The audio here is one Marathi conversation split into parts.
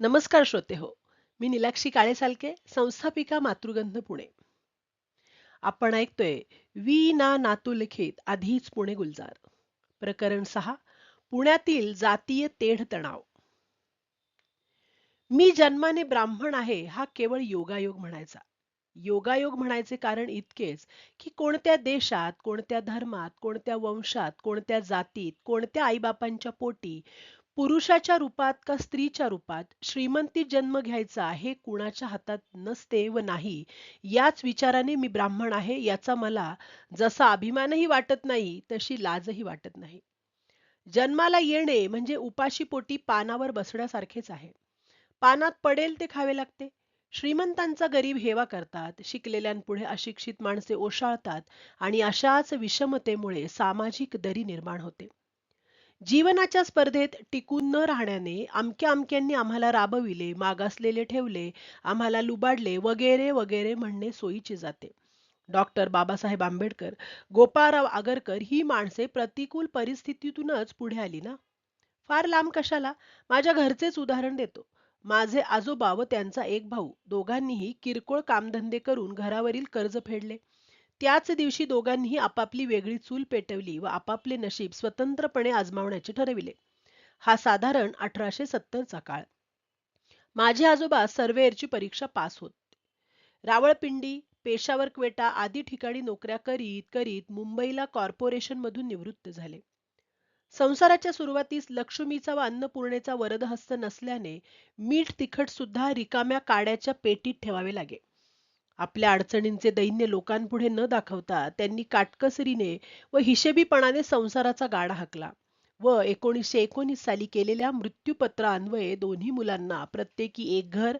नमस्कार श्रोते हो मी निलाक्षी काळे सालके संस्थापिका मातृगंध पुणे. आपण ऐकतोय वी ना नातू लिखित आधीच पुणे गुलजार. प्रकरण सहा पुण्यातील जातीय तेढ तणाव. मी जन्माने ब्राह्मण आहे हा केवळ योगायोग म्हणायचा. योगायोग म्हणायचे कारण इतकेच की कोणत्या देशात कोणत्या धर्मात कोणत्या वंशात कोणत्या जातीत कोणत्या आईबापांच्या पोटी पुरुषाच्या रूपात का स्त्रीच्या रूपात श्रीमंतीत जन्म घ्यायचा हे कुणाच्या हातात नसते व नाही याच विचाराने मी ब्राह्मण आहे याचा मला जसा अभिमानही वाटत नाही तशी लाजही वाटत नाही. जन्माला येणे म्हणजे उपाशी पोटी पानावर बसण्यासारखेच आहे. पानात पडेल ते खावे लागते. श्रीमंतांचा गरीब हेवा करतात शिकलेल्यांपुढे अशिक्षित माणसे ओशाळतात आणि अशाच विषमतेमुळे सामाजिक दरी निर्माण होते. जीवनाच्या स्पर्धेत टिकून न राहण्याने अमक्या अमक्यांनी आम्हाला राबविले मागासलेले ठेवले आम्हाला लुबाडले वगैरे वगैरे म्हणणे सोयीचे जाते. डॉक्टर बाबासाहेब आंबेडकर गोपाळराव आगरकर ही माणसे प्रतिकूल परिस्थितीतूनच पुढे आली ना? फार लांब कशाला? माझ्या घरचेच उदाहरण देतो. माझे आजोबा व त्यांचा एक भाऊ दोघांनीही किरकोळ कामधंदे करून घरावरील कर्ज फेडले. त्याच दिवशी दोघांनीही आपापली वेगळी चूल पेटवली व आपापले नशीब स्वतंत्रपणे आजमावण्याचे ठरविले. हा साधारण अठराशे सत्तरचा काळ. माझे आजोबा सर्वेअरची परीक्षा पास होत. रावळपिंडी पेशावर क्वेटा आदी ठिकाणी नोकऱ्या करीत करीत मुंबईला कॉर्पोरेशनमधून निवृत्त झाले. संसाराच्या सुरुवातीस लक्ष्मीचा व अन्नपूर्णेचा वरदहस्त नसल्याने मीठ तिखट सुद्धा रिकाम्या काड्याच्या पेटीत ठेवावे लागे. आपल्या अडचणींचे दैन्य लोकांपुढे न दाखवता त्यांनी काटकसरीने व हिशेबीपणाने संसाराचा गाडा हाकला व एकोणीसशे एकोणीस साली केलेल्या मृत्यूपत्रान्वये दोन्ही मुलांना प्रत्येकी एक घर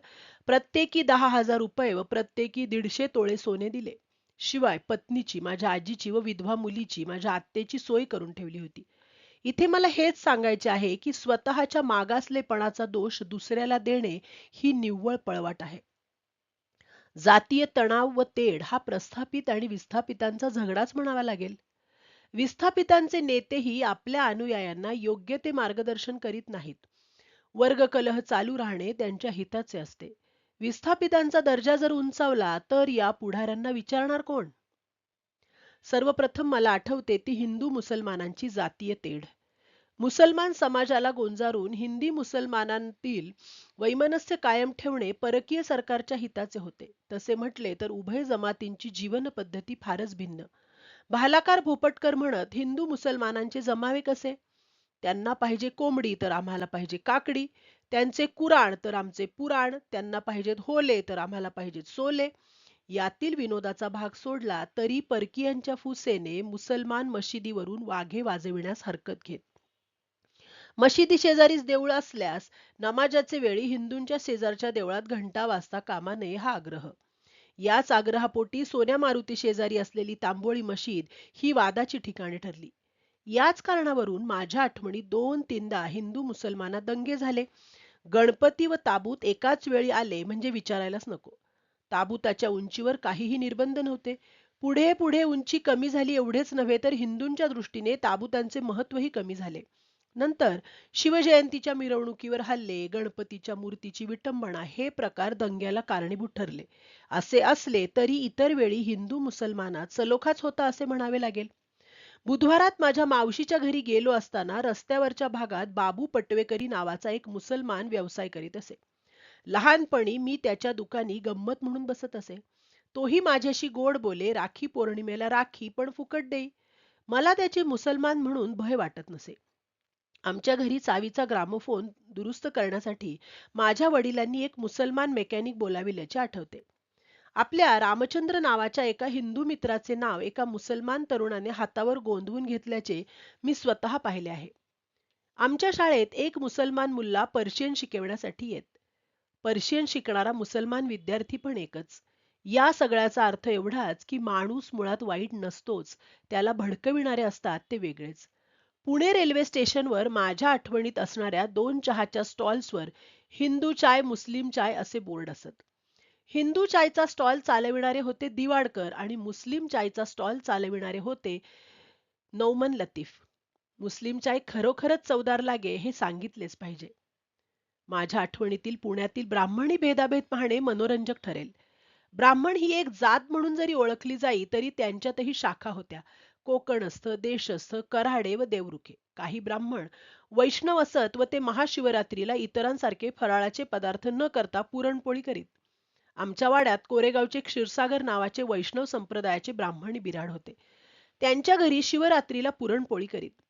प्रत्येकी दहा हजार रुपये व प्रत्येकी दीडशे तोळे सोने दिले. शिवाय पत्नीची माझ्या आजीची व विधवा मुलीची माझ्या आत्तेची सोय करून ठेवली होती. इथे मला हेच सांगायचे आहे की स्वतःच्या मागासलेपणाचा दोष दुसऱ्याला देणे ही निव्वळ पळवाट आहे. जातीय तणाव व तेढ हा प्रस्थापित आणि विस्थापितांचा झगडाच म्हणावा लागेल. विस्थापितांचे नेतेही आपल्या अनुयायांना योग्य ते मार्गदर्शन करीत नाहीत. वर्ग कलह चालू राहणे त्यांच्या हिताचे असते. विस्थापितांचा दर्जा जर उंचावला तर या पुढाऱ्यांना विचारणार कोण? सर्वप्रथम मला आठवते ती हिंदू मुसलमानांची जातीय तेढ. मुसलमान समाजाला गोंजारून हिंदी मुसलमानांतील वैमनस्य कायम ठेवणे परकीय सरकारच्या हिताचे होते. तसे म्हटले तर उभय जमातींची जीवन पद्धती फारच भिन्न. भालाकार भोपटकर म्हणत हिंदू मुसलमानांचे जमावे कसे? त्यांना पाहिजे कोंबडी तर आम्हाला पाहिजे काकडी. त्यांचे कुराण तर आमचे पुराण. त्यांना पाहिजेत होले तर आम्हाला पाहिजेत सोले. यातील विनोदाचा भाग सोडला तरी परकीयांच्या फुसेने मुसलमान मशिदीवरून वाघे वाजविण्यास हरकत घेत मशिदी शेजारीच देऊळ असल्यास नमाजाचे वेळी हिंदूंच्या शेजारच्या देवळात घंटा वाजता कामा नये हा आग्रह. याच आग्रहापोटी सोन्या मारुती शेजारी असलेली तांबोळी मशीद ही वादाची ठिकाणे ठरली. याच कारणावरून माझ्या आठवणीत दोन तीनदा हिंदू मुसलमानात दंगे झाले. गणपती व ताबूत एकाच वेळी आले म्हणजे विचारायलाच नको. ताबूताच्या उंचीवर काहीही निर्बंध नव्हते. पुढे पुढे उंची कमी झाली एवढेच नव्हे तर हिंदूंच्या दृष्टीने ताबूतांचे महत्वही कमी झाले. नंतर शिवजयंतीच्या मिरवणुकीवर हल्ले गणपतीच्या मूर्तीची विटंबना हे प्रकार दंग्याला कारणीभूत ठरले. असे असले तरी इतर वेळी हिंदू मुसलमानात सलोखाच होता असे म्हणावे लागेल. बुधवारात माझ्या मावशीच्या घरी गेलो असताना रस्त्यावरच्या भागात बाबू पटवेकरी नावाचा एक मुसलमान व्यवसाय करीत असे. लहानपणी मी त्याच्या दुकानी गंमत म्हणून बसत असे. तोही माझ्याशी गोड बोले राखी पौर्णिमेला राखी पण फुकट देई. मला त्याचे मुसलमान म्हणून भय वाटत नसे. आमच्या घरी चावीचा ग्रामोफोन दुरुस्त करण्यासाठी माझ्या वडिलांनी एक मुसलमान मेकॅनिक बोलाविल्याचे आठवते. आपल्या रामचंद्र नावाच्या एका हिंदू मित्राचे नाव एका मुसलमान तरुणाने हातावर गोंधवून घेतल्याचे मी स्वतः पाहिले आहे. आमच्या शाळेत एक मुसलमान मुल्ला पर्शियन शिकवण्यासाठी येत. पर्शियन शिकणारा मुसलमान विद्यार्थी पण एकच. या सगळ्याचा अर्थ एवढाच की माणूस मुळात वाईट नसतोच त्याला भडकविणारे असतात ते वेगळेच. पुणे रेल्वे स्टेशनवर माझ्या आठवणीत असणाऱ्या दोन चहाच्या स्टॉल्सवर हिंदू चाय मुस्लिम चाय असे बोर्ड असत. हिंदू चायचा स्टॉल चालविणारे होते दिवाडकर आणि मुस्लिम चायचा स्टॉल चालविणारे होते नौमन लतीफ. मुस्लिम चाय खरोखरच चवदार लागे हे सांगितलेच पाहिजे. माझ्या आठवणीतील पुण्यातील ब्राह्मणी भेदाभेद पाहणे मनोरंजक ठरेल. ब्राह्मण ही एक जात म्हणून जरी ओळखली जाई तरी त्यांच्यातही शाखा होत्या. कोकणस्थ देशस्थ कराडे व देवरुखे. काही ब्राह्मण वैष्णव असत व ते महाशिवरात्रीला इतरांसारखे फराळाचे पदार्थ न करता पुरणपोळी करीत. आमच्या वाड्यात कोरेगावचे क्षीरसागर नावाचे वैष्णव संप्रदायाचे ब्राह्मण बिराड होते. त्यांच्या घरी शिवरात्रीला पुरणपोळी करीत.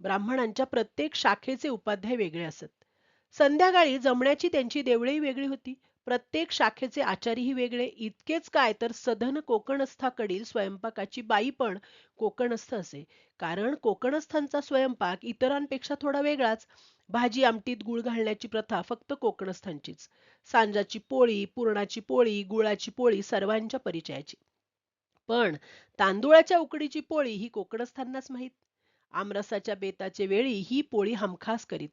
ब्राह्मणांच्या प्रत्येक शाखेचे उपाध्याय वेगळे असत. संध्याकाळी जमण्याची त्यांची देवळेही वेगळी होती. प्रत्येक शाखेचे आचारीही वेगळे. इतकेच काय तर सधन कोकणस्थाकडील स्वयंपाकाची बाई पण कोकणस्थ असे. कारण कोकणस्थांचा स्वयंपाक इतरांपेक्षा थोडा वेगळाच. भाजी आमटीत गुळ घालण्याची प्रथा फक्त कोकणस्थांचीच. सांजाची पोळी पुरणाची पोळी गुळाची पोळी सर्वांच्या परिचयाची. पण तांदुळाच्या उकडीची पोळी ही कोकणस्थांनाच माहीत. आमरसाच्या बेताचे वेळी ही पोळी हमखास करीत.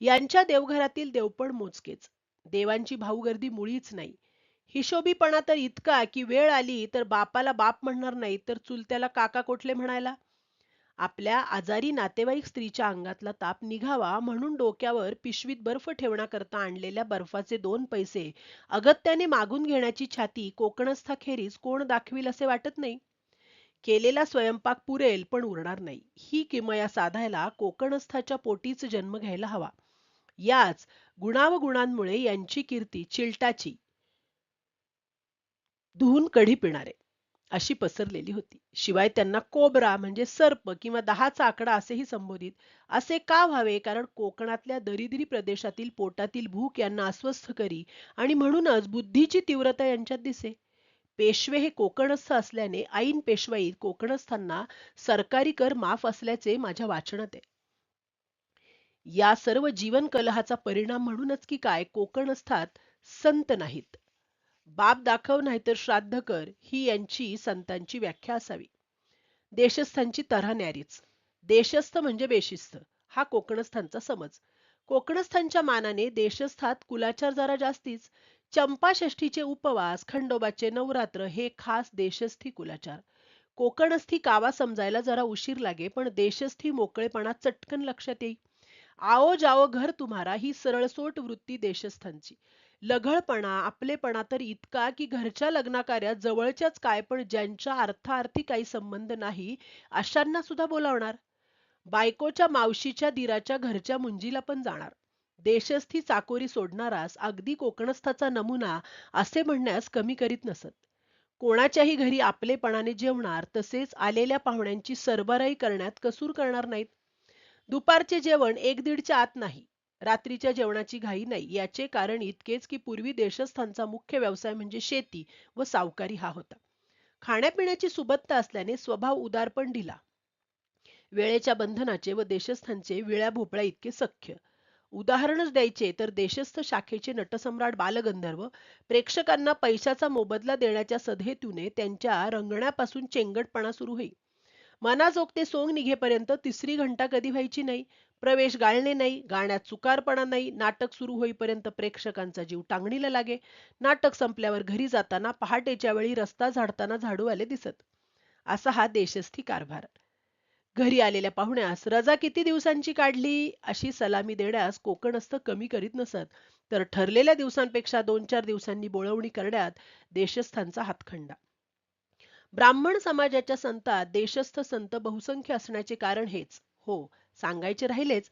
यांच्या देवघरातील देवपण मोजकेच. देवांची भाऊगर्दी मुळीच नाही. हिशोबीपणा तर इतका की वेळ आली तर बापाला बाप म्हणणार नाही तर चुलत्याला काका कोठले म्हणायला? आपल्या आजारी नातेवाईक स्त्रीच्या अंगातला ताप निघावा म्हणून डोक्यावर पिशवीत बर्फ ठेवण्याकरता आणलेल्या बर्फाचे दोन पैसे अगत्याने मागून घेण्याची छाती कोकणस्थाखेरीज कोण दाखविल असे वाटत नाही. केलेला स्वयंपाक पुरेल पण उरणार नाही. ही किमया साधायला कोकणस्थाच्या पोटीच जन्म घ्यायला हवा. याच गुणावगुणांमुळे यांची कीर्ती चिलटाची. धुवून कढी पिणारे. अशी पसरलेली होती. शिवाय त्यांना कोबरा म्हणजे सर्प किंवा दहाचा आकडा असेही संबोधित असे का व्हावे? कारण कोकणातल्या दरिद्री प्रदेशातील पोटातील भूक यांना अस्वस्थ करी आणि म्हणूनच बुद्धीची तीव्रता यांच्यात दिसे. पेशवे हे कोकणस्थ असल्याने ऐन पेशवाईत कोकणस्थांना सरकारी कर माफ असल्याचे माझ्या वाचनात आहे. या सर्व जीवन कलहाचा परिणाम म्हणूनच की काय? कोकणस्थात संत नाहीत. बाप दाखव नाहीतर श्राद्ध कर ही यांची संतांची व्याख्या असावी. देशस्थांची तऱ्हा न्यारीच. देशस्थ म्हणजे बेशिस्त हा कोकणस्थांचा समज. कोकणस्थांच्या मानाने देशस्थात कुलाचार जरा जास्तीच. चंपाषष्ठीचे उपवास खंडोबाचे नवरात्र हे खास देशस्थी कुलाचार. कोकणस्थी कावा समजायला जरा उशीर लागे पण देशस्थी मोकळेपणा चटकन लक्षात येईल आओ जाओ घर तुम्हारा ही सरळसोट वृत्ती देशस्थांची. लघळपणा आपलेपणा तर इतका की घरच्या लग्नाकार्यात जवळच्याच काय पण ज्यांच्या अर्थार्थी काही संबंध नाही अशांना सुद्धा बोलावणार? बायकोच्या मावशीच्या दिराच्या घरच्या मुंजीला पण जाणार. देशस्थी चाकोरी सोडणारास अगदी कोकणस्थाचा नमुना असे म्हणण्यास कमी करीत नसत. कोणाच्याही घरी आपलेपणाने जेवणार तसेच आलेल्या पाहुण्यांची सरबराई करण्यात कसूर करणार नाहीत. दुपारचे जेवण एक दीडच्या आत नाही. रात्रीच्या जेवणाची घाई नाही. याचे कारण इतकेच की पूर्वी देशस्थांचा मुख्य व्यवसाय म्हणजे शेती व सावकारी हा होता. खाण्यापिण्याची सुबत्ता असल्याने स्वभाव उदारपण दिला वेळेच्या बंधनाचे व देशस्थांचे विळ्या भोपळ्या इतके सख्य. उदाहरणच द्यायचे तर देशस्थ शाखेचे नटसम्राट बालगंधर्व प्रेक्षकांना पैशाचा मोबदला देण्याच्या सधेतूने त्यांच्या रंगण्यापासून चेंगटपणा सुरू होईल मनाजोगते सोंग निघेपर्यंत तिसरी घंटा कधी व्हायची नाही. प्रवेश गाळणे नाही गाण्यात चुकारपणा नाही नाटक सुरू होईपर्यंत प्रेक्षकांचा जीव टांगणीला लागे. नाटक संपल्यावर घरी जाताना पहाटेच्या वेळी रस्ता झाडताना झाडूवाले दिसत. असा हा देशस्थी कारभार. घरी आलेल्या पाहुण्यास रजा किती दिवसांची काढली? अशी सलामी देण्यास कोकणस्थ कमी करीत नसत तर ठरलेल्या दिवसांपेक्षा दोन चार दिवसांनी बोळवणी करण्यात देशस्थांचा हातखंडा ब्राह्मण समाजाच्या संतात देशस्थ संत बहुसंख्य असण्याचे कारण हेच. हो सांगायचे राहिलेच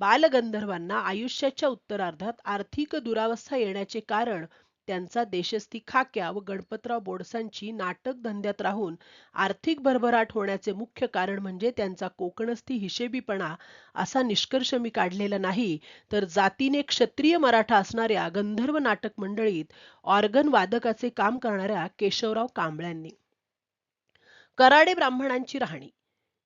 बालगंधर्वांना आयुष्याच्या उत्तरार्धात आर्थिक दुरावस्था येण्याचे कारण त्यांचा देशस्थी खाक्या व गणपतराव बोडसांची नाटक धंद्यात राहून आर्थिक भरभराट होण्याचे मुख्य कारण म्हणजे त्यांचा कोकणस्थी हिशेबीपणा असा निष्कर्ष मी काढलेला नाही. तर जातीने क्षत्रिय मराठा असणाऱ्या गंधर्व नाटक मंडळीत ऑर्गन वादकाचे काम करणाऱ्या केशवराव कांबळ्यांनी. कराडे ब्राह्मणांची राहणी.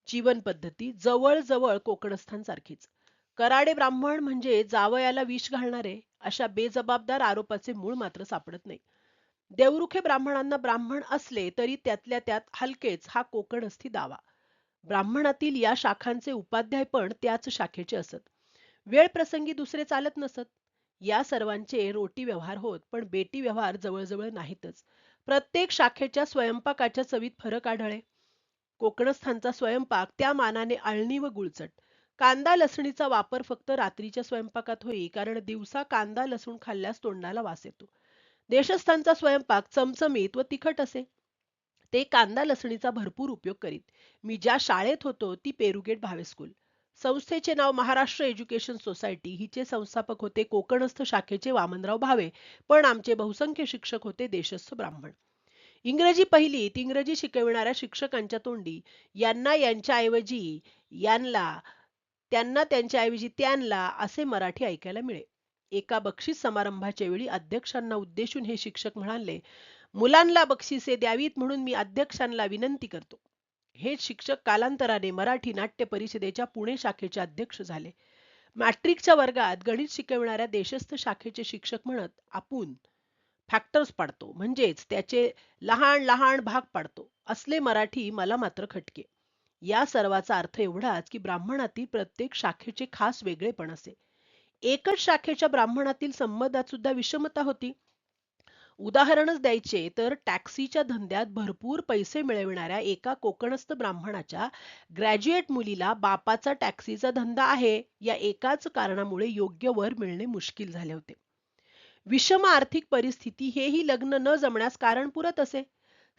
जीवन पद्धती जवळ कोकणस्थांसारखीच. कराडे ब्राह्मण म्हणजे जावयाला विष घालणारे अशा बेजबाबदार आरोपाचे मूळ मात्र सापडत नाही. देवरुखे ब्राह्मणांना ब्राह्मण असले तरी त्यातल्या त्यात हलकेच हा कोकणस्थी दावा. ब्राह्मणातील या शाखांचे उपाध्याय पण त्याच शाखेचे असत. वेळ प्रसंगी दुसरे चालत नसत. या सर्वांचे रोटी व्यवहार होत पण बेटी व्यवहार जवळजवळ नाहीतच. प्रत्येक शाखेच्या स्वयंपाकाच्या चवीत फरक आढळे कोकणस्थांचा स्वयंपाक त्या मानाने आळणी व गुळचट. कांदा लसणीचा वापर फक्त रात्रीच्या स्वयंपाकात होई कारण दिवसा कांदा लसूण खाल्ल्यास तोंडाला वास येतो. देशस्थांचा स्वयंपाक चमचमीत व तिखट असे. ते कांदा लसणीचा भरपूर उपयोग करीत. मी ज्या शाळेत होतो ती पेरुगेट भावे स्कूल संस्थेचे नाव महाराष्ट्र एज्युकेशन सोसायटी. हिचे संस्थापक होते कोकणस्थ शाखेचे वामनराव भावे. पण आमचे बहुसंख्य शिक्षक होते देशस्थ ब्राह्मण. इंग्रजी पहिलीत इंग्रजी शिकविणाऱ्या शिक्षकांच्या तोंडी. यांना यांच्याऐवजी यांना त्यांना त्यांच्याऐवजी त्यांना असे मराठी ऐकायला मिळे. एका बक्षीस समारंभाच्या वेळी अध्यक्षांना उद्देशून हे शिक्षक म्हणाले मुलांना बक्षिसे द्यावीत म्हणून मी अध्यक्षांना विनंती करतो. हे शिक्षक कालांतराने मराठी नाट्य परिषदेच्या पुणे शाखेचे अध्यक्ष झाले. मॅट्रिकच्या वर्गात गणित शिकविणाऱ्या देशस्थ शाखेचे शिक्षक म्हणत आपण फॅक्टर्स पाडतो. म्हणजेच त्याचे लहान लहान भाग पाडतो. असले मराठी मला मात्र खटके. या सर्वाचा अर्थ एवढाच की ब्राह्मणातील प्रत्येक शाखेचे खास वेगळेपण असे. एकच शाखेच्या ब्राह्मणातील संबंधात सुद्धा विषमता होती. उदाहरणच द्यायचे तर टॅक्सीच्या धंद्यात भरपूर पैसे मिळविणाऱ्या एका कोकणस्थ ब्राह्मणाच्या ग्रॅज्युएट मुलीला बापाचा टॅक्सीचा धंदा आहे या एकाच कारणामुळे योग्य वर मिळणे मुश्किल झाले होते. विषम आर्थिक परिस्थिती हेही लग्न न जमण्यास कारण पुरत असे.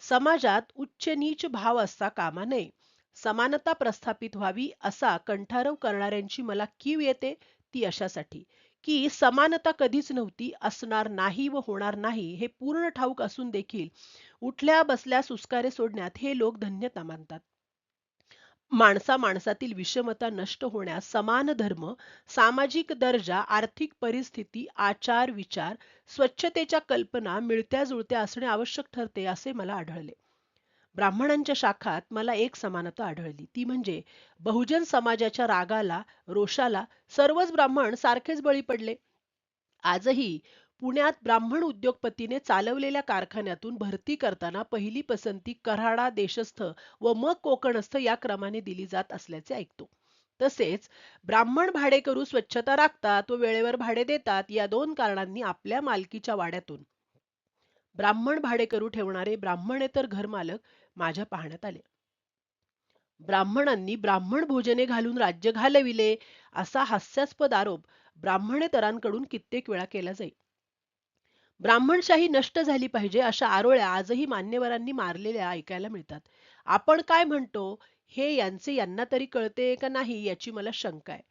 समाजात उच्च नीच भाव असता कामा नये. समानता प्रस्थापित व्हावी असा कंठारव करणाऱ्यांची मला कीव येते ती अशासाठी. की समानता कधीच नव्हती असणार नाही व होणार नाही हे पूर्ण ठाऊक असून देखील उठल्या बसल्या सुस्कारे सोडण्यात हे लोक धन्यता मानतात. माणसा माणसातील विषमता नष्ट होण्यास समान धर्म सामाजिक दर्जा आर्थिक परिस्थिती आचार विचार स्वच्छतेच्या कल्पना मिळत्या जुळत्या असणे आवश्यक ठरते असे मला आढळले. ब्राह्मणांच्या शाखात मला एक समानता आढळली. ती म्हणजे बहुजन समाजाच्या रागाला रोषाला सर्वच ब्राह्मण सारखेच बळी पडले. आजही पुण्यात ब्राह्मण उद्योगपतीने चालवलेल्या कारखान्यातून भरती करताना पहिली पसंती कराडा देशस्थ व मग कोकणस्थ या क्रमाने दिली जात असल्याचे ऐकतो. तसेच ब्राह्मण भाडेकरू स्वच्छता राखतात व वेळेवर भाडे देतात या दोन कारणांनी आपल्या मालकीच्या वाड्यातून. ब्राह्मण भाडेकरू ठेवणारे ब्राह्मणेतर घरमालक माझ्या पाहण्यात आले. ब्राह्मणांनी ब्राह्मण भोजने घालून राज्य घालविले असा हास्यास्पद आरोप ब्राह्मणेतरांकडून कित्येक वेळा केला जाई. ब्राह्मणशाही नष्ट झाली पाहिजे अशा आरोळ्या आजही मान्यवरांनी मारलेल्या ऐकायला मिळतात. आपण काय म्हणतो? हे यांचे यांना तरी कळते का नाही याची मला शंका आहे.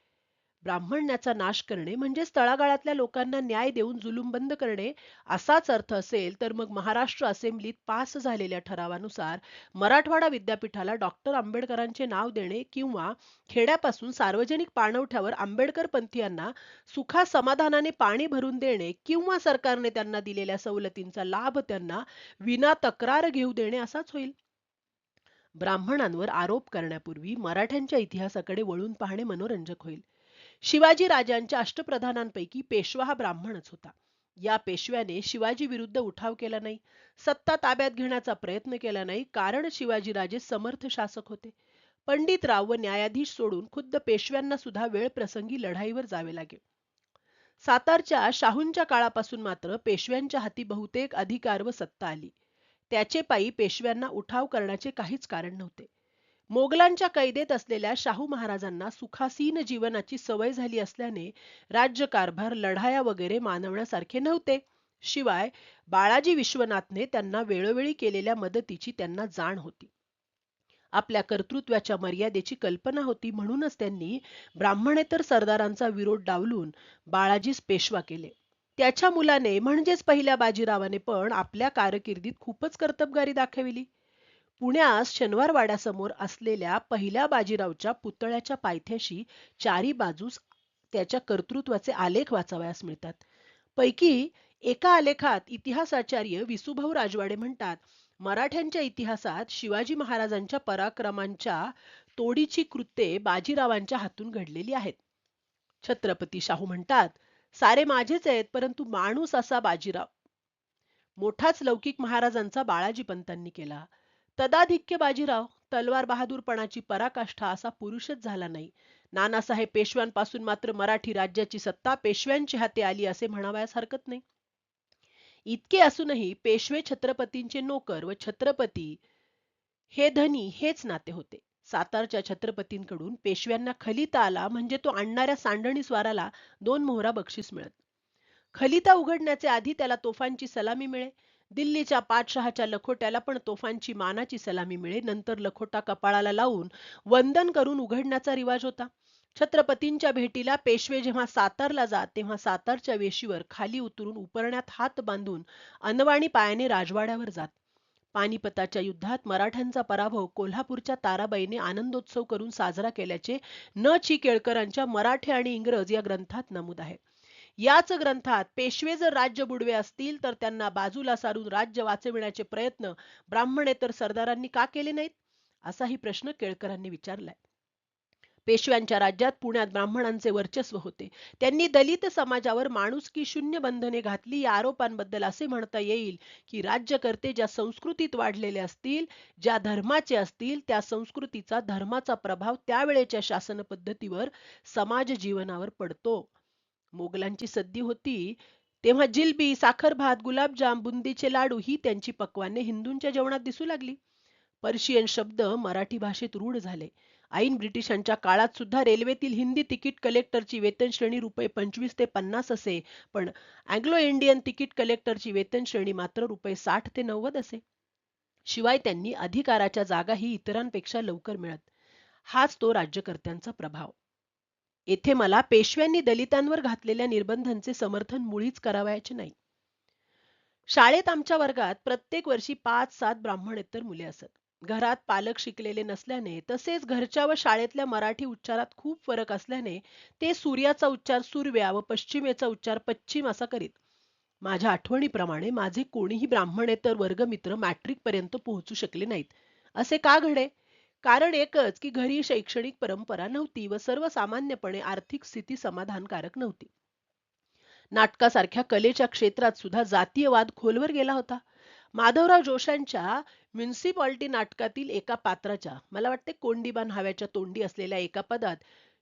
ब्राह्मण्याचा नाश करणे म्हणजे तळागाळातल्या लोकांना न्याय देऊन जुलूम बंद करणे असाच अर्थ असेल तर मग महाराष्ट्र असेंब्लीत पास झालेल्या ठरावानुसार मराठवाडा विद्यापीठाला डॉक्टर आंबेडकरांचे नाव देणे किंवा खेड्यापासून सार्वजनिक पाणवठ्यावर आंबेडकर पंथीयांना सुखा समाधानाने पाणी भरून देणे किंवा सरकारने त्यांना दिलेल्या सवलतींचा लाभ त्यांना विना तक्रार घेऊ देणे असाच होईल. ब्राह्मणांवर आरोप करण्यापूर्वी मराठ्यांच्या इतिहासाकडे वळून पाहणे मनोरंजक होईल. शिवाजी राजांच्या अष्टप्रधानांपैकी पेशवा हा ब्राह्मणच होता. या पेशव्याने शिवाजी विरुद्ध उठाव केला नाही. सत्ता ताब्यात घेण्याचा प्रयत्न केला नाही कारण शिवाजी राजे समर्थ शासक होते. पंडितराव व न्यायाधीश सोडून खुद्द पेशव्यांना सुद्धा वेळ प्रसंगी लढाईवर जावे लागे. सातारच्या शाहूंच्या काळापासून मात्र पेशव्यांच्या हाती बहुतेक अधिकार व सत्ता आली. त्याचे पायी पेशव्यांना उठाव करण्याचे काहीच कारण नव्हते. मोगलांच्या कैदेत असलेल्या शाहू महाराजांना सुखासीन जीवनाची सवय झाली असल्याने राज्यकारभार लढाया वगैरे मानवण्यासारखे नव्हते. शिवाय बाळाजी विश्वनाथने त्यांना वेळोवेळी केलेल्या मदतीची त्यांना जाण होती. आपल्या कर्तृत्वाच्या मर्यादेची कल्पना होती म्हणूनच त्यांनी ब्राह्मणेतर सरदारांचा विरोध डावलून बाळाजीस पेशवा केले. त्याच्या मुलाने म्हणजेच पहिल्या बाजीरावाने पण आपल्या कारकिर्दीत खूपच कर्तबगारी दाखविली. पुण्यास शनिवारवाड्यासमोर असलेल्या पहिल्या बाजीरावच्या पुतळ्याच्या पायथ्याशी चारी बाजूस त्याच्या कर्तृत्वाचे आलेख वाचावयास मिळतात. पैकी एका आलेखात इतिहासाचार्य विसुभाऊ राजवाडे म्हणतात मराठ्यांच्या इतिहासात शिवाजी महाराजांच्या पराक्रमांच्या तोडीची कृत्ये बाजीरावांच्या हातून घडलेली आहेत. छत्रपती शाहू म्हणतात सारे माझेच आहेत परंतु माणूस असा बाजीराव. मोठाच लौकिक महाराजांचा बाळाजी पंतांनी केला. तदाधिक्य बाजीराव तलवार बहादूरपणाची पराकाष्ठा असा पुरुषच झाला नाही. नानासाहेब पेशव्यांपासून मात्र मराठी राज्याची सत्ता पेशव्यांच्या हाती आली असे म्हणावयास हरकत नाही. इतके असूनही पेशवे छत्रपतींचे नोकर व छत्रपती हे धनी हेच नाते होते. सातारच्या छत्रपतींकडून पेशव्यांना खलिता आला म्हणजे तो आणणाऱ्या सांडणी स्वाराला दोन मोहरा बक्षीस मिळत. खलिता उघडण्याचे आधी त्याला तोफांची सलामी मिळे. दिल्लीच्या पाठशहाच्या लखोट्याला पण तोफांची मानाची सलामी मिळे नंतर लखोटा कपाळाला लावून वंदन करून उघडण्याचा रिवाज होता. छत्रपतींच्या भेटीला पेशवे जेव्हा सातारला जात तेव्हा सातारच्या वेशीवर खाली उतरून उपरण्यात हात बांधून अनवाणी पायाने राजवाड्यावर जात. पानिपताच्या युद्धात मराठ्यांचा पराभव कोल्हापूरच्या ताराबाईने आनंदोत्सव करून साजरा केल्याचे न ची केळकरांच्या मराठी आणि इंग्रज या ग्रंथात नमूद आहे. याच ग्रंथात पेशवे जर राज्य बुडवे असतील तर त्यांना बाजूला सारून राज्य वाचविण्याचे प्रयत्न ब्राह्मणेतर सरदारांनी का केले नाहीत? असाही प्रश्न केळकरांनी विचारलाय. पेशव्यांच्या राज्यात पुण्यात ब्राह्मणांचे वर्चस्व होते. त्यांनी दलित समाजावर माणुसकी शून्य बंधने घातली या आरोपांबद्दल असे म्हणता येईल की राज्यकर्ते ज्या संस्कृतीत वाढलेले असतील ज्या धर्माचे असतील त्या संस्कृतीचा धर्माचा प्रभाव त्यावेळेच्या शासन पद्धतीवर समाज जीवनावर पडतो. मोगलांची सद्दी होती तेव्हा जिलबी साखर भात गुलाबजाम बुंदीचे लाडू ही त्यांची पक्वाने हिंदूंच्या जेवणात दिसू लागली. पर्शियन शब्द मराठी भाषेत रूढ झाले. ऐन ब्रिटिशांच्या काळात सुद्धा रेल्वेतील हिंदी तिकीट कलेक्टरची वेतन श्रेणी रुपये पंचवीस ते पन्नास असे पण अँग्लो इंडियन तिकीट कलेक्टरची वेतन श्रेणी मात्र रुपये साठ ते नव्वद असे. शिवाय त्यांनी अधिकाराच्या जागाही इतरांपेक्षा लवकर मिळत. हाच तो राज्यकर्त्यांचा प्रभाव. येथे मला पेशव्यांनी दलितांवर घातलेल्या निर्बंधांचे समर्थन मुळीच करावयाचे नाही. शाळेत आमच्या वर्गात प्रत्येक वर्षी पाच सात ब्राह्मणेतर मुले असत. घरात पालक शिकलेले नसल्याने तसेच घरच्या व शाळेतल्या मराठी उच्चारात खूप फरक असल्याने ते सूर्याचा उच्चार सूर्व्या व पश्चिमेचा उच्चार पश्चिम असा करीत. माझ्या आठवणीप्रमाणे माझे कोणीही ब्राह्मणेतर वर्गमित्र मॅट्रिक पर्यंत पोहोचू शकले नाहीत. असे का घडे? कारण एकच की घरी शैक्षणिक परंपरा नव्हती व सर्वसामान्यपणे आर्थिक स्थिती समाधानकारक नव्हती. नाटकासारख्या कलेच्या क्षेत्रात सुद्धा जातीयवाद खोलवर गेला होता. माधवराव जोशांच्या म्युन्सिपॉलिटी नाटकातील एका पात्राच्या मला वाटते कोंडीबान हव्याच्या तोंडी असलेल्या एका पदात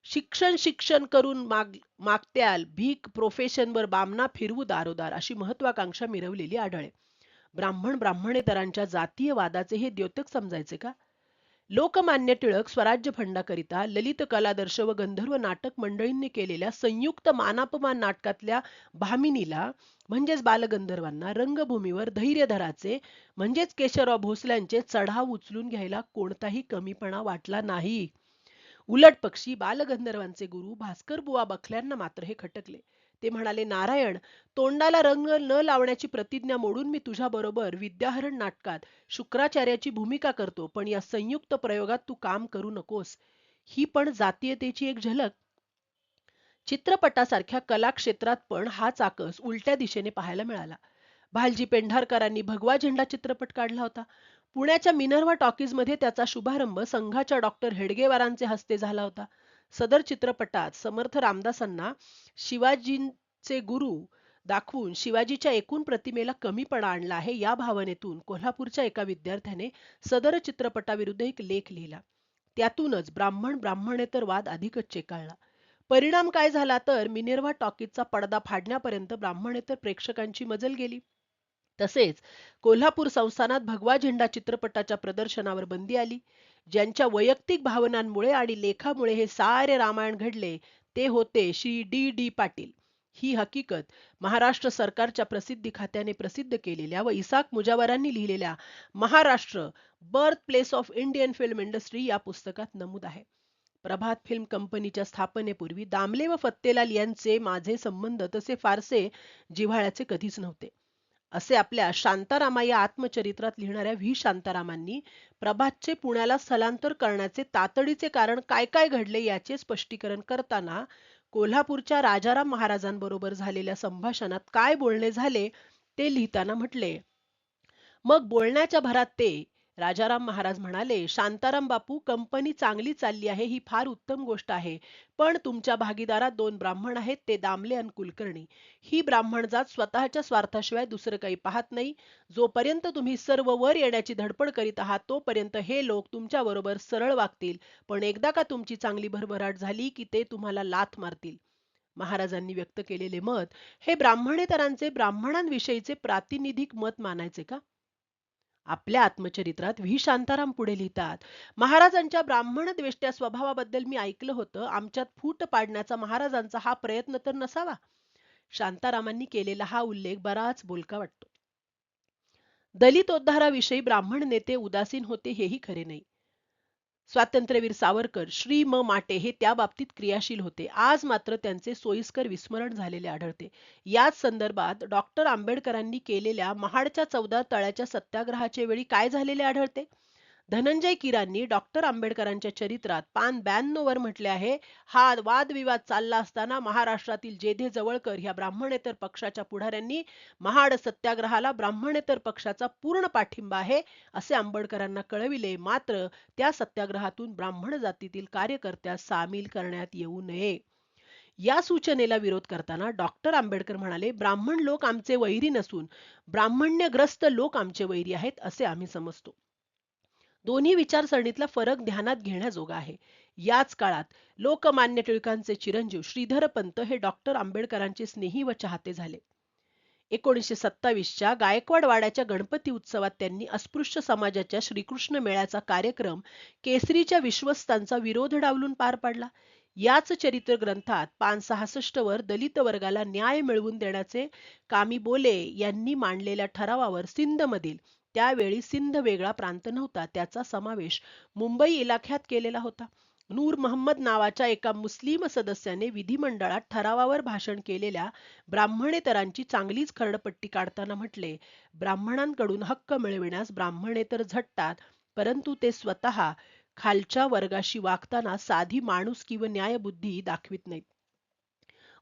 शिक्षण शिक्षण करून माग मागत्याल भीक प्रोफेशनवर बामना फिरवू दारोदार अशी महत्वाकांक्षा मिरवलेली आढळे. ब्राह्मण ब्राह्मणेतरांच्या जातीय वादाचे हे द्योतक समजायचे का? लोकमान्य टिळक स्वराज्य फंडाकरिता ललित कलादर्श व गंधर्व नाटक मंडळींनी केलेल्या संयुक्त मानापमान नाटकातल्या भामिनीला म्हणजेच बालगंधर्वांना रंगभूमीवर धैर्यधराचे म्हणजेच केशवराव भोसल्यांचे चढाव उचलून घ्यायला कोणताही कमीपणा वाटला नाही. उलट पक्षी बालगंधर्वांचे गुरु भास्कर बुवा बखल्यांना मात्र हे खटकले. ते म्हणाले नारायण तोंडाला रंग न लावण्याची प्रतिज्ञा मोडून मी तुझ्याबरोबर विद्याहरण नाटकात शुक्राचार्याची भूमिका करतो पण या संयुक्त प्रयोगात तू काम करू नकोस. ही पण जातीयतेची एक झलक. चित्रपटासारख्या कला क्षेत्रात पण हा चाकस उलट्या दिशेने पाहायला मिळाला. भालजी पेंढारकरांनी भगवा झेंडा चित्रपट काढला होता. पुण्याच्या मिनर्वा टॉकीजमध्ये त्याचा शुभारंभ संघाच्या डॉक्टर हेडगेवारांचे हस्ते झाला होता. सदर चित्रपटात समर्थ रामदासांना शिवाजींचे गुरु दाखवून शिवाजीच्या एकूण प्रतिमेला कमीपणा आणला आहे. या भावनेतून कोल्हापूरच्या एका विद्यार्थ्याने सदर चित्रपटाविरुद्ध एक लेख लिहिला. त्यातूनच ब्राह्मण ब्राह्मणेतर वाद अधिकच चेकाळला. परिणाम काय झाला तर मिनेर्वा टॉकीजचा पडदा फाडण्यापर्यंत ब्राह्मणेतर प्रेक्षकांची मजल गेली. तसेच कोल्हापूर संस्थानात भगवा झेंडा चित्रपटाच्या प्रदर्शनावर बंदी आली. ज्यांच्या वैयक्तिक भावनांमुळे आणि लेखामुळे हे सारे रामायण घडले ते होते श्री डी डी पाटील. ही हकीकत महाराष्ट्र सरकारच्या प्रसिद्धी खात्याने प्रसिद्ध केलेल्या व इसाक मुजावरांनी लिहिलेल्या Maharashtra birth place of Indian film industry या पुस्तकात नमूद आहे. प्रभात फिल्म कंपनीच्या स्थापनेपूर्वी दामले व फत्तेलाल यांचे माझे संबंध तसे फारसे जिव्हाळ्याचे कधीच नव्हते. असे आपल्या शांतारामा या आत्मचरित्रात लिहिणाऱ्या व्ही. शांतारामांनी प्रभातचे पुण्याला स्थलांतर करण्याचे तातडीचे कारण काय काय घडले याचे स्पष्टीकरण करताना कोल्हापूरच्या राजाराम महाराजांबरोबर झालेल्या संभाषणात काय बोलणे झाले ते लिहिताना म्हटले. मग बोलण्याच्या भरात ते राजाराम महाराज म्हणाले शांताराम बापू कंपनी चांगली चालली आहे ही फार उत्तम गोष्ट आहे. पण तुमच्या भागीदारात दोन ब्राह्मण आहेत ते दामले आणि कुलकर्णी. ही ब्राह्मण जात स्वतःच्या स्वार्थाशिवाय दुसरं काही पाहत नाही. जोपर्यंत तुम्ही सर्व वर येण्याची धडपड करीत आहात तोपर्यंत हे लोक तुमच्या बरोबर सरळ वागतील. पण एकदा का तुमची चांगली भरभराट झाली की ते तुम्हाला लाथ मारतील. महाराजांनी व्यक्त केलेले मत हे ब्राह्मणेतरांचे ब्राह्मणांविषयीचे प्रातिनिधिक मत मानायचे का? आपल्या आत्मचरित्रात व्ही. शांताराम पुढे लिहितात महाराजांच्या ब्राह्मण द्वेष्ट्या स्वभावाबद्दल मी ऐकलं होतं. आमच्यात फूट पाडण्याचा महाराजांचा हा प्रयत्न तर नसावा. शांतारामांनी केलेला हा उल्लेख बराच बोलका वाटतो. दलित उद्धाराविषयी ब्राह्मण नेते उदासीन होते हेही खरे नाही. स्वातंत्र्यवीर सावरकर श्री म. माटे हे त्या बाबतीत क्रियाशील होते. आज मात्र त्यांचे सोयीस्कर विस्मरण झालेले आढळते. याच संदर्भात डॉक्टर आंबेडकरांनी केलेल्या महाडच्या चौदा तळ्याच्या सत्याग्रहाचे वेळी काय झालेले आढळते? धनंजय किरांनी डॉक्टर आंबेडकरांच्या चरित्रात पान ब्याण्णव वर म्हटले आहे हा वादविवाद चालला असताना महाराष्ट्रातील जेधे जवळकर ह्या ब्राह्मणेतर पक्षाच्या पुढाऱ्यांनी महाड सत्याग्रहाला ब्राह्मणेतर पक्षाचा पूर्ण पाठिंबा आहे असे आंबेडकरांना कळविले. मात्र त्या सत्याग्रहातून ब्राह्मण जातीतील कार्यकर्त्यास सामील करण्यात येऊ नये. या सूचनेला विरोध करताना डॉक्टर आंबेडकर म्हणाले ब्राह्मण लोक आमचे वैरी नसून ब्राह्मण्यग्रस्त लोक आमचे वैरी आहेत असे आम्ही समजतो. दोन्ही विचारसरणीतला फरक ध्यानात घेण्याजोगा आहे. याच काळात लोकमान्य टिळकांचे चिरंजीव श्रीधर पंत हे डॉक्टर आंबेडकरांचे स्नेही व चाहते झाले. एकोणीसशे सत्तावीसच्या गायकवाड वाड्याच्या गणपती उत्सवात त्यांनी अस्पृश्य समाजाच्या श्रीकृष्ण मेळ्याचा कार्यक्रम केसरीच्या विश्वस्तांचा विरोध डावलून पार पाडला. याच चरित्र ग्रंथात पान सहासष्ट वर दलित वर्गाला न्याय मिळवून देण्याचे कामी बोले यांनी मांडलेल्या ठरावावर सिंध मधील त्यावेळी सिंध वेगळा प्रांत नव्हता त्याचा समावेश मुंबई इलाख्यात केलेला होता. नूर महम्मद नावाच्या एका मुस्लिम सदस्याने विधिमंडळात ठरावावर भाषण केलेल्या ब्राह्मणेतरांची चांगलीच खरडपट्टी काढताना म्हटले ब्राह्मणांकडून हक्क मिळविण्यास ब्राह्मणेतर झटतात परंतु ते स्वतः खालच्या वर्गाशी वागताना साधी माणूस किंवा न्यायबुद्धी दाखवित नाहीत.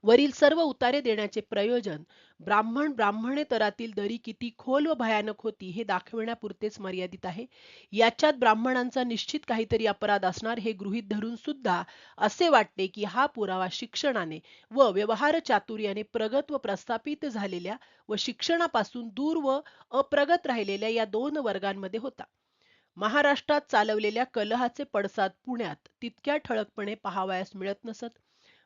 वरील सर्व उतारे देण्याचे प्रयोजन ब्राह्मण ब्राह्मणेतरातील दरी किती खोल व भयानक होती हे दाखविण्यापुरतेच मर्यादित आहे. याच्यात ब्राह्मणांचा निश्चित काहीतरी अपराध असणार हे गृहीत धरून सुद्धा असे वाटते की हा पुरावा शिक्षणाने व व्यवहार चातुर्याने प्रगत व प्रस्थापित झालेल्या व शिक्षणापासून दूर व अप्रगत राहिलेल्या या दोन वर्गांमध्ये होता. महाराष्ट्रात चालवलेल्या कलहाचे पडसाद पुण्यात तितक्या ठळकपणे पाहावयास मिळत नसत.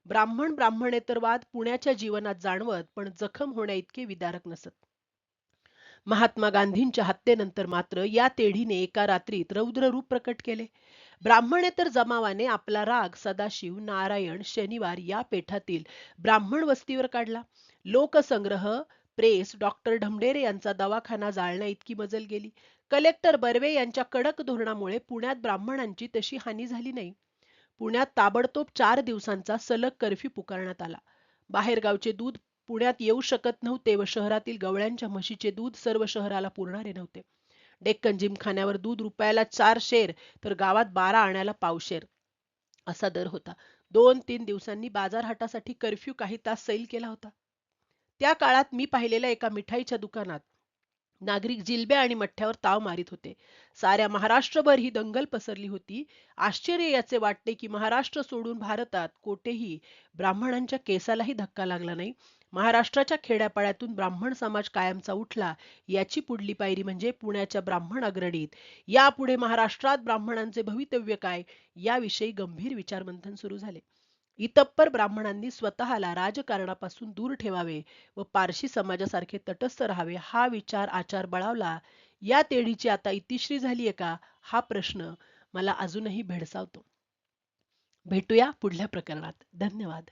ब्राह्मण ब्राह्मणेतरवाद पुण्याच्या जीवनात जाणवत पण जखम होण्याइतके विदारक नसत. महात्मा गांधींच्या हत्येनंतर मात्र या तेढीने एका रात्रीत रौद्र रूप प्रकट केले. ब्राह्मणेतर जमावाने आपला राग सदाशिव नारायण शनिवार या पेठातील ब्राह्मण वस्तीवर काढला. लोकसंग्रह प्रेस डॉक्टर ढमडेरे यांचा दवाखाना जाळण्या इतकी मजल गेली. कलेक्टर बर्वे यांच्या कडक धोरणामुळे पुण्यात ब्राह्मणांची तशी हानी झाली नाही. पुण्यात ताबडतोब चार दिवसांचा सलग कर्फ्यू पुकारण्यात आला. बाहेरगावचे दूध पुण्यात येऊ शकत नव्हते व शहरातील गवळ्यांच्या म्हशीचे दूध सर्व शहराला पुरणारे नव्हते. डेक्कन जिमखान्यावर दूध रुपयाला चार शेर तर गावात बारा आणायला पावशेर असा दर होता. दोन तीन दिवसांनी बाजारहाटासाठी कर्फ्यू काही तास सैल केला होता. त्या काळात मी पाहिलेल्या एका मिठाईच्या दुकानात नागरिक जिलब्या आणि मठ्ठ्यावर ताव मारित होते. साऱ्या महाराष्ट्रभर ही दंगल पसरली होती. आश्चर्य याचे वाटते की महाराष्ट्र सोडून भारतात कोठेही ब्राह्मणांच्या केसालाही धक्का लागला नाही. महाराष्ट्राच्या खेड्यापाड्यातून ब्राह्मण समाज कायमचा उठला याची पुढली पायरी म्हणजे पुण्याच्या ब्राह्मण अग्रणीत यापुढे महाराष्ट्रात ब्राह्मणांचे भवितव्य काय? याविषयी गंभीर विचारमंथन सुरू झाले. इतप्पर ब्राह्मणांनी स्वतःला राजकारणापासून दूर ठेवावे व पारशी समाजासारखे तटस्थ राहावे हा विचार आचार बळावला. या तेढीची आता इतिश्री झालीये का? हा प्रश्न मला अजूनही भेडसावतो. भेटूया पुढल्या प्रकरणात. धन्यवाद.